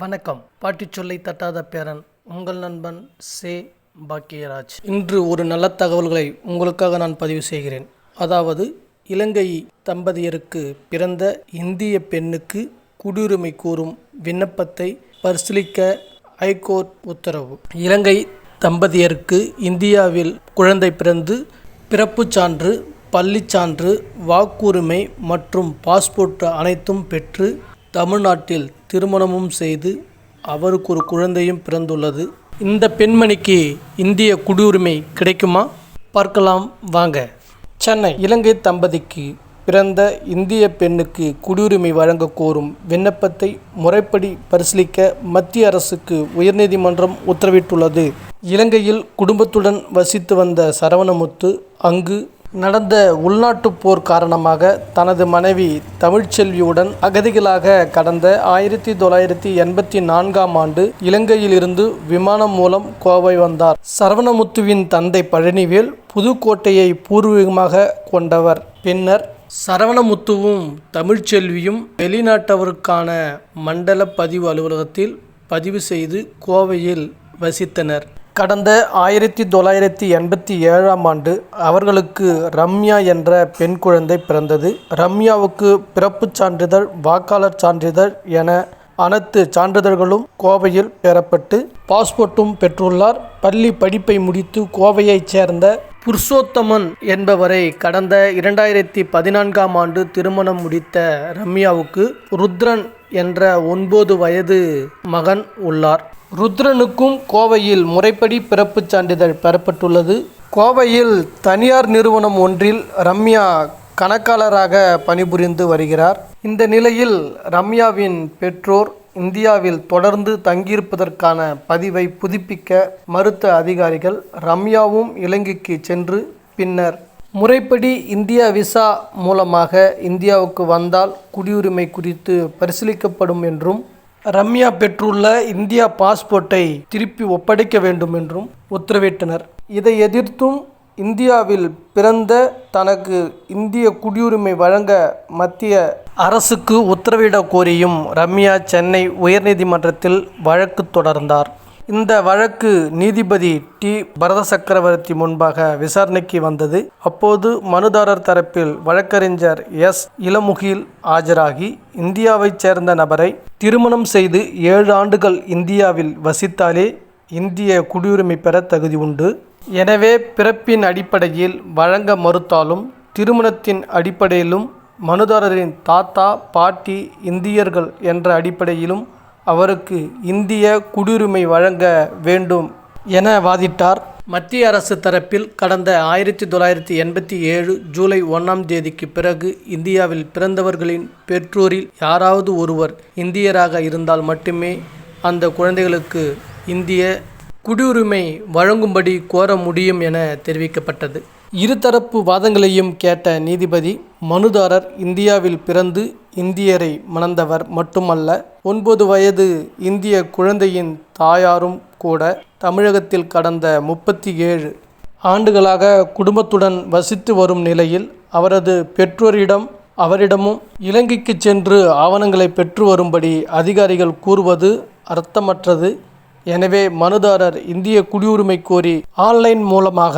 வணக்கம். பாட்டி சொல்லை தட்டாத பேரன் உங்கள் நண்பன் சே. பாக்கியராஜ். இன்று ஒரு நல்ல தகவல்களை உங்களுக்காக நான் பதிவு செய்கிறேன். அதாவது இலங்கை தம்பதியருக்கு பிறந்த இந்திய பெண்ணுக்கு குடியுரிமை கூறும் விண்ணப்பத்தை பரிசீலிக்க ஐகோர்ட் உத்தரவு. இலங்கை தம்பதியருக்கு இந்தியாவில் குழந்தை பிறந்து பிறப்புச் சான்று பள்ளிச் சான்று வாக்குரிமை மற்றும் பாஸ்போர்ட் அனைத்தும் பெற்று தமிழ்நாட்டில் திருமணமும் செய்து அவருக்கு ஒரு குழந்தையும் பிறந்துள்ளது. இந்த பெண்மணிக்கு இந்திய குடியுரிமை கிடைக்குமா? பார்க்கலாம் வாங்க. சென்னை இலங்கை தம்பதிக்கு பிறந்த இந்திய பெண்ணுக்கு குடியுரிமை வழங்க கோரும் விண்ணப்பத்தை முறைப்படி பரிசீலிக்க மத்திய அரசுக்கு உயர்நீதிமன்றம் உத்தரவிட்டுள்ளது. இலங்கையில் குடும்பத்துடன் வசித்து வந்த சரவணமுத்து அங்கு நடந்த உள்நாட்டுப் போர் காரணமாக தனது மனைவி தமிழ்ச்செல்வியுடன் அகதிகளாக கடந்த ஆயிரத்தி தொள்ளாயிரத்தி எண்பத்தி நான்காம் ஆண்டு இலங்கையிலிருந்து விமானம் மூலம் கோவை வந்தார். சரவணமுத்துவின் தந்தை பழனிவேல் புதுக்கோட்டையை பூர்வீகமாக கொண்டவர். பின்னர் சரவணமுத்துவும் தமிழ்ச்செல்வியும் வெளிநாட்டவருக்கான மண்டல பதிவு அலுவலகத்தில் பதிவு செய்து கோவையில் வசித்தனர். கடந்த ஆயிரத்தி தொள்ளாயிரத்தி எண்பத்தி ஏழாம் ஆண்டு அவர்களுக்கு ரம்யா என்ற பெண் குழந்தை பிறந்தது. ரம்யாவுக்கு பிறப்புச் சான்றிதழ் வாக்காளர் சான்றிதழ் என அனைத்து சான்றிதழ்களும் கோவையில் பெறப்பட்டு பாஸ்போர்ட்டும் பெற்றுள்ளார். பள்ளி படிப்பை முடித்து கோவையைச் சேர்ந்த புருஷோத்தமன் என்பவரை கடந்த இரண்டாயிரத்தி பதினான்காம் ஆண்டு திருமணம் முடித்த ரம்யாவுக்கு ருத்ரன் என்ற ஒன்பது வயது மகன் உள்ளார். ருத்ரனுக்கும் கோவையில் முறைப்படி பிறப்புச் சான்றிதழ் பெறப்பட்டுள்ளது. கோவையில் தனியார் நிறுவனம் ஒன்றில் ரம்யா கணக்காளராக பணிபுரிந்து வருகிறார். இந்த நிலையில் ரம்யாவின் பெற்றோர் இந்தியாவில் தொடர்ந்து தங்கியிருப்பதற்கான பதிவை புதுப்பிக்க மறுத்த அதிகாரிகள் ரம்யாவும் இலங்கைக்கு சென்று பின்னர் முறைப்படி இந்தியா விசா மூலமாக இந்தியாவுக்கு வந்தால் குடியுரிமை குறித்து பரிசீலிக்கப்படும் என்றும் ரம்யா பெற்றுள்ள இந்தியா பாஸ்போர்ட்டை திருப்பி ஒப்படைக்க வேண்டும் என்றும் உத்தரவிட்டனர். இதை எதிர்த்தும் இந்தியாவில் பிறந்த தனக்கு இந்திய குடியுரிமை வழங்க மத்திய அரசுக்கு உத்தரவிடக் கோரியும் ரம்யா சென்னை உயர்நீதிமன்றத்தில் வழக்கு தொடர்ந்தார். இந்த வழக்கு நீதிபதி டி. பரத சக்கரவர்த்தி முன்பாக விசாரணைக்கு வந்தது. அப்போது மனுதாரர் தரப்பில் வழக்கறிஞர் எஸ். இளமுகில் ஆஜராகி இந்தியாவைச் சேர்ந்த நபரை திருமணம் செய்து ஏழு ஆண்டுகள் இந்தியாவில் வசித்தாலே இந்திய குடியுரிமை பெற தகுதி உண்டு. எனவே பிறப்பின் அடிப்படையில் வழங்க மறுத்தாலும் திருமணத்தின் அடிப்படையிலும் மனுதாரரின் தாத்தா பாட்டி இந்தியர்கள் என்ற அடிப்படையிலும் அவருக்கு இந்திய குடியுரிமை வழங்க வேண்டும் என வாதிட்டார். மத்திய அரசு தரப்பில் கடந்த ஆயிரத்தி தொள்ளாயிரத்தி எண்பத்தி ஏழு ஜூலை ஒன்றாம் தேதிக்கு பிறகு இந்தியாவில் பிறந்தவர்களின் பெற்றோரில் யாராவது ஒருவர் இந்தியராக இருந்தால் மட்டுமே அந்த குழந்தைகளுக்கு இந்திய குடியுரிமை வழங்கும்படி கோர முடியும் என தெரிவிக்கப்பட்டது. இருதரப்பு வாதங்களையும் கேட்ட நீதிபதி மனுதாரர் இந்தியாவில் பிறந்து இந்தியரை மணந்தவர் மட்டுமல்ல ஒன்பது வயது இந்திய குழந்தையின் தாயாரும் கூட தமிழகத்தில் கடந்த முப்பத்தி ஏழு ஆண்டுகளாக குடும்பத்துடன் வசித்து வரும் நிலையில் அவரது பெற்றோரிடம் அவரிடமும் இலங்கைக்கு சென்று ஆவணங்களை பெற்று வரும்படி அதிகாரிகள் கூறுவது அர்த்தமற்றது. எனவே மனுதாரர் இந்திய குடியுரிமை கோரி ஆன்லைன் மூலமாக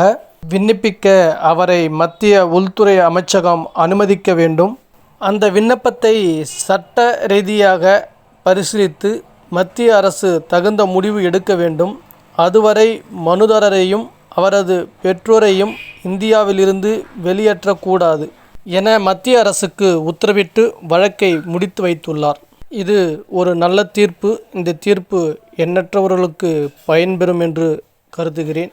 விண்ணப்பிக்க அவரை மத்திய உள்துறை அமைச்சகம் அனுமதிக்க வேண்டும். அந்த விண்ணப்பத்தை சட்ட ரீதியாக பரிசீலித்து மத்திய அரசு தகுந்த முடிவு எடுக்க வேண்டும். அதுவரை மனுதாரரையும் அவரது பெற்றோரையும் இந்தியாவிலிருந்து வெளியேற்றக்கூடாது என மத்திய அரசுக்கு உத்தரவிட்டு வழக்கை முடித்து வைத்துள்ளார். இது ஒரு நல்ல தீர்ப்பு. இந்த தீர்ப்பு எண்ணற்றவர்களுக்கு பயன்பெறும் என்று கருதுகிறேன்.